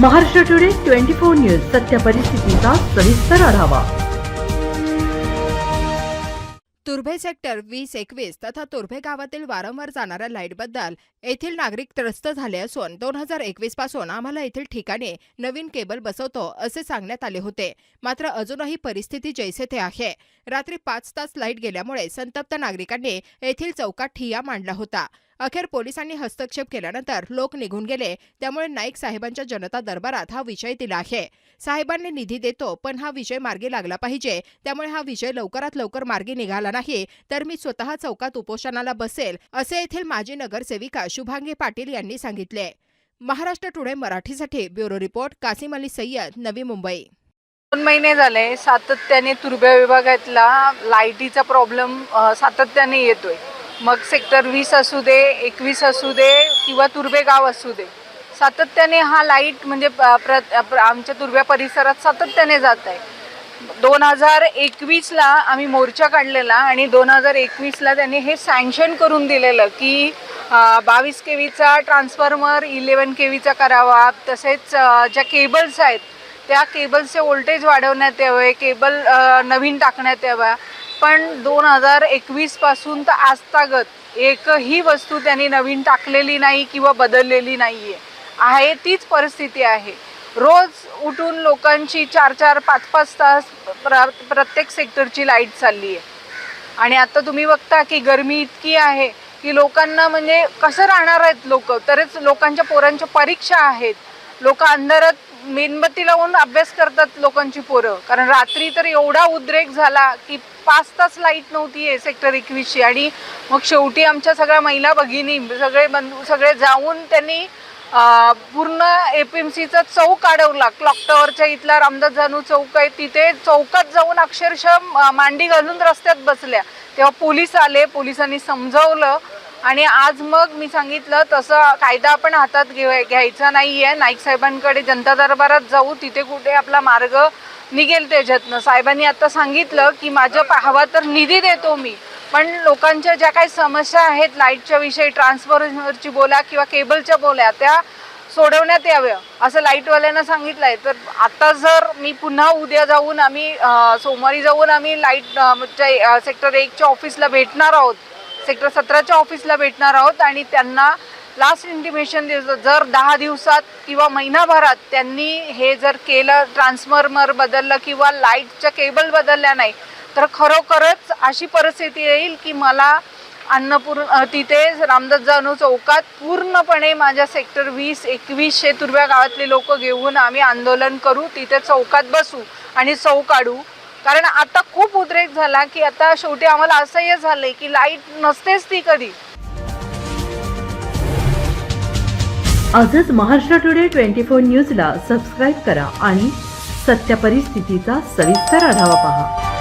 Maharashtra today twenty four news सत्य परिस्थितीचा सविस्तर आढावा. तुर्भे सेक्टर वीस एकवीस तथा तुर्भे गावातील वारंवार जाणाऱ्या लाईटबद्दल येथील नागरिक त्रस्त झाले असून दोन हजार एकवीसपासून आम्हाला येथील ठिकाणी नवीन केबल बसवतो असे सांगण्यात आले होते. मात्र अजूनही परिस्थिती जैसे थे आहे. रात्री पाच तास लाइट गेल्यामुळे संतप्त नागरिकांनी येथील चौकात ठिय्या मांडला होता. अखेर पोलिसांनी हस्तक्षेप केल्यानंतर लोक निघून गेले. त्यामुळे नाईक साहेबांच्या जनता दरबारात हा विषय दिला आहे. साहेबांनी निधी देतो पण हा विषय मार्गी लागला पाहिजे. त्यामुळे हा विषय लवकरात लवकर मार्गी निघाला नाही तर मी स्वतः चौकात उपोषणाला बसेल असे येथील माजी नगरसेविका शुभांगी पाटील यांनी सांगितले. महाराष्ट्र टुडे मराठीसाठी ब्युरो रिपोर्ट कासिम अली सय्यद नवी मुंबई. दोन महिने झाले सातत्याने तुर्भ्या विभागातला लाईटीचा प्रॉब्लेम सातत्याने येतोय. मग सेक्टर वीस असू दे एकवीस असू दे किंवा तुर्बे गाव असू दे सातत्याने हा लाइट म्हणजे प्र- प्र- आमच्या तुर्ब्या परिसरात सातत्याने जात आहे. दोन हजार एकवीसला आम्ही मोर्चा काढलेला आणि दोन हजार एकवीसला त्यांनी हे सँक्शन करून दिलेलं की बावीस के व्हीचा ट्रान्सफॉर्मर इलेवन के व्हीचा करावा तसेच ज्या केबल्स आहेत त्या केबल्सचे वोल्टेज वाढवण्यात यावे केबल नवीन टाकण्यात याव्या पण दोन हजार एकवीसपासून तर आजतागत एकही वस्तू त्यांनी नवीन टाकलेली नाही किंवा बदललेली नाही आहे आहे तीच परिस्थिती आहे. रोज उठून लोकांची चार चार पाच पाच तास प्र प्रत्येक सेक्टरची लाइट चालली आहे आणि आता तुम्ही बघता की गरमी इतकी आहे की लोकांना म्हणजे कसं राहणार आहेत लोक? तरच लोकांच्या पोरांच्या परीक्षा आहेत. लोक अंधारात मेणबत्ती लावून अभ्यास करतात लोकांची पोरं. कारण रात्री तर एवढा उद्रेक झाला की पाच तास लाइट नव्हती आहे सेक्टर एकवीसची. आणि मग शेवटी आमच्या सगळ्या महिला भगिनी सगळे बंधू सगळे जाऊन त्यांनी पूर्ण ए पी एम सीचा चौक अडवला क्लॉक टॉवरच्या इथला रामदास जानू चौक आहे. तिथे चौकात जाऊन अक्षरशः मांडी घालून रस्त्यात बसल्या. तेव्हा पोलीस आले. पोलिसांनी समजावलं. आणि आज मग मी सांगितलं तसं कायदा आपण हातात घे घ्यायचा नाही आहे नाईक साहेबांकडे जनता दरबारात जाऊ तिथे कुठे आपला मार्ग निघेल त्याच्यातनं. साहेबांनी आता सांगितलं की माझं पाहावा तर निधी देतो मी पण लोकांच्या ज्या काही समस्या आहेत लाईटच्या विषयी ट्रान्सफॉर्मरची बोला किंवा केबलच्या बोल्या त्या सोडवण्यात याव्या असं लाईटवाल्यांना सांगितलं आहे तर आता जर मी पुन्हा उद्या जाऊन आम्ही सोमवारी जाऊन आम्ही लाइट सेक्टर एकच्या ऑफिसला भेटणार आहोत सेक्टर सतराच्या ऑफिसला भेटणार आहोत आणि त्यांना लास्ट इंटिमेशन जर दहा दिवसात किंवा महिनाभरात त्यांनी हे जर केलं ट्रान्सफॉर्मर बदललं किंवा लाईटच्या केबल बदलल्या नाही तर खरोखरच अशी परिस्थिती येईल की मला अन्नपूर्ण तिथे रामदास जानू चौकात पूर्णपणे माझ्या सेक्टर वीस एकवीसशे तुर्व्या गावातले लोक घेऊन आम्ही आंदोलन करू तिथे चौकात बसू आणि चौ काढू. कारण आता खूप उद्रेक झाला की आता शेवटी आम्हाला असह्य झालंय की लाइट नसतेच ती कधी. आजच महाराष्ट्र टुडे ट्वेंटी फोर न्यूजला सबस्क्राईब करा आणि सत्य परिस्थितीचा सविस्तर आढावा पहा.